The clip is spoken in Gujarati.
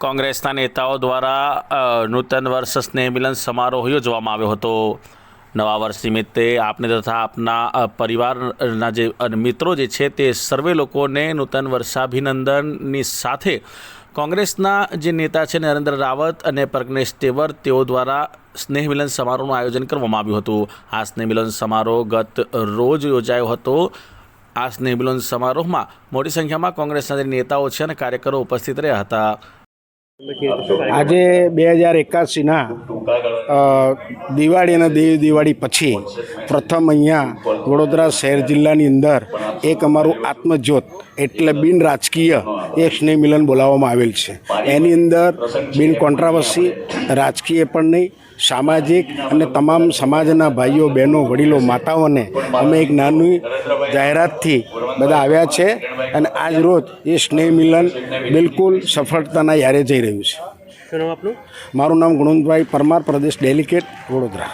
કોંગ્રેસના નેતાઓ દ્વારા નૂતન વર્ષ સ્નેહ મિલન સમારોહ યોજવામાં આવ્યો હતો. નવા વર્ષ નિમિત્તે આપને તથા આપના પરિવારના જે મિત્રો જે છે તે સર્વે લોકોને નૂતન વર્ષાભિનંદનની સાથે કોંગ્રેસના જે નેતા છે નરેન્દ્ર રાવત અને પ્રજ્ઞેશ તેવર તેઓ દ્વારા સ્નેહ મિલન સમારોહનું આયોજન કરવામાં આવ્યું હતું. આ સ્નેહ મિલન સમારોહ ગત રોજ યોજાયો હતો. આ સ્નેહ મિલન સમારોહમાં મોટી સંખ્યામાં કોંગ્રેસના જે નેતાઓ છે અને કાર્યકરો ઉપસ્થિત રહ્યા હતા. આજે બે હજાર એકાસીના દિવાળી અને દેવી દિવાળી પછી પ્રથમ અહીંયા વડોદરા શહેર જિલ્લાની અંદર એક અમારું આત્મજ્યોત એટલે બિન રાજકીય એક સ્નેહ મિલન બોલાવવામાં આવેલ છે. એની અંદર બિન કોન્ટ્રાવર્સી, રાજકીય પણ નહીં, સામાજિક અને તમામ સમાજના ભાઈઓ, બહેનો, વડીલો, માતાઓને અમે એક નાની જાહેરાતથી બધા આવ્યા છે અને આજ રોજ એ સ્નેહ મિલન બિલકુલ સફળતાના યારે જઈ રહ્યું છે. મારું નામ ગુણવંતભાઈ પરમાર પ્રદેશ ડેલિકેટ વડોદરા.